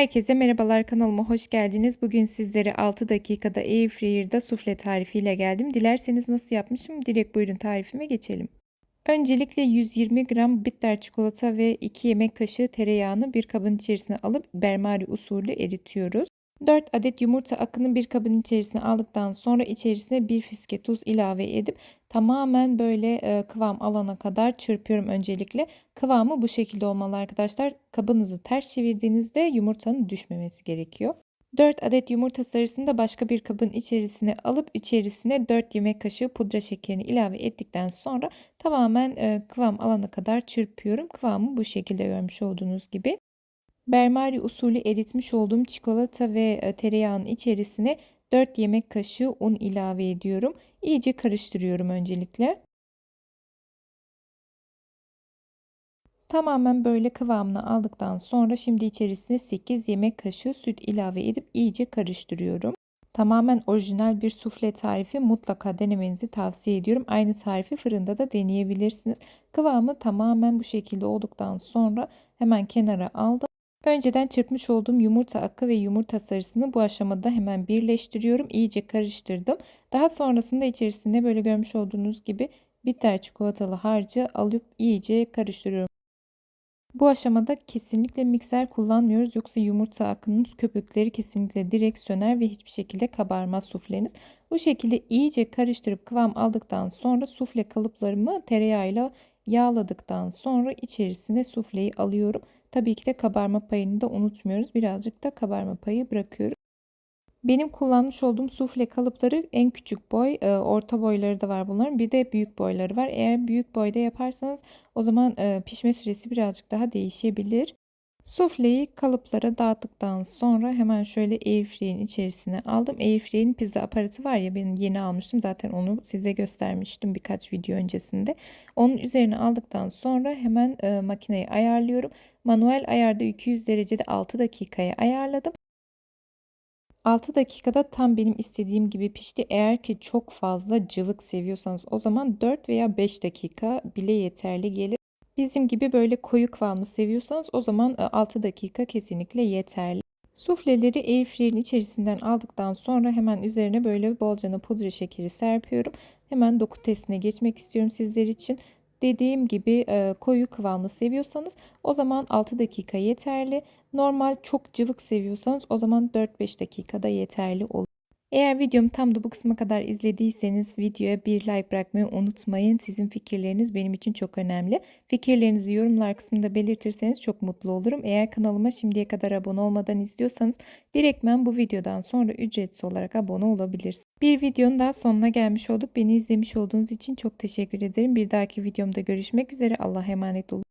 Herkese merhabalar kanalıma hoş geldiniz. Bugün sizlere 6 dakikada Airfryer'da sufle tarifiyle geldim. Dilerseniz nasıl yapmışım direkt buyurun tarifime geçelim. Öncelikle 120 gram bitter çikolata ve 2 yemek kaşığı tereyağını bir kabın içerisine alıp bermari usulü eritiyoruz. 4 adet yumurta akını bir kabın içerisine aldıktan sonra içerisine bir fiske tuz ilave edip tamamen böyle e, kıvam alana kadar çırpıyorum öncelikle. Kıvamı bu şekilde olmalı arkadaşlar. Kabınızı ters çevirdiğinizde yumurtanın düşmemesi gerekiyor. 4 adet yumurta sarısını da başka bir kabın içerisine alıp içerisine 4 yemek kaşığı pudra şekerini ilave ettikten sonra tamamen e, kıvam alana kadar çırpıyorum. Kıvamı bu şekilde görmüş olduğunuz gibi. Bermari usulü eritmiş olduğum çikolata ve e, tereyağının içerisine 4 yemek kaşığı un ilave ediyorum. İyice karıştırıyorum öncelikle. Tamamen böyle kıvamını aldıktan sonra şimdi içerisine 8 yemek kaşığı süt ilave edip iyice karıştırıyorum. Tamamen orijinal bir sufle tarifi mutlaka denemenizi tavsiye ediyorum. Aynı tarifi fırında da deneyebilirsiniz. Kıvamı tamamen bu şekilde olduktan sonra hemen kenara aldım. Önceden çırpmış olduğum yumurta akı ve yumurta sarısını bu aşamada hemen birleştiriyorum. İyice karıştırdım. Daha sonrasında içerisine böyle görmüş olduğunuz gibi bitter çikolatalı harcı alıp iyice karıştırıyorum. Bu aşamada kesinlikle mikser kullanmıyoruz. Yoksa yumurta akının köpükleri kesinlikle direkt söner ve hiçbir şekilde kabarmaz sufleniz. Bu şekilde iyice karıştırıp kıvam aldıktan sonra sufle kalıplarımı tereyağıyla yağladıktan sonra içerisine sufleyi alıyorum. Tabii ki de kabarma payını da unutmuyoruz. Birazcık da kabarma payı bırakıyoruz. Benim kullanmış olduğum sufle kalıpları en küçük boy, e, orta boyları da var bunların. Bir de büyük boyları var. Eğer büyük boyda yaparsanız o zaman e, pişme süresi birazcık daha değişebilir. Sufleyi kalıplara dağıttıktan sonra hemen şöyle airfryer'in içerisine aldım. Airfryer'in pizza aparatı var ya ben yeni almıştım. Zaten onu size göstermiştim birkaç video öncesinde. Onun üzerine aldıktan sonra hemen e, makineyi ayarlıyorum. Manuel ayarda 200 derecede 6 dakikaya ayarladım. 6 dakikada tam benim istediğim gibi pişti. Eğer ki çok fazla cıvık seviyorsanız o zaman 4 veya 5 dakika bile yeterli gelir. Bizim gibi böyle koyu kıvamlı seviyorsanız o zaman 6 e, dakika kesinlikle yeterli. Sufleleri airfryer'in içerisinden aldıktan sonra hemen üzerine böyle bolcana pudra şekeri serpiyorum. Hemen doku testine geçmek istiyorum sizler için. Dediğim gibi e, koyu kıvamlı seviyorsanız o zaman 6 dakika yeterli. Normal çok cıvık seviyorsanız o zaman 4-5 dakikada yeterli olur. Eğer videomu tam da bu kısma kadar izlediyseniz videoya bir like bırakmayı unutmayın. Sizin fikirleriniz benim için çok önemli. Fikirlerinizi yorumlar kısmında belirtirseniz çok mutlu olurum. Eğer kanalıma şimdiye kadar abone olmadan izliyorsanız direktmen bu videodan sonra ücretsiz olarak abone olabilirsiniz. Bir videonun daha sonuna gelmiş olduk. Beni izlemiş olduğunuz için çok teşekkür ederim. Bir dahaki videomda görüşmek üzere. Allah'a emanet olun.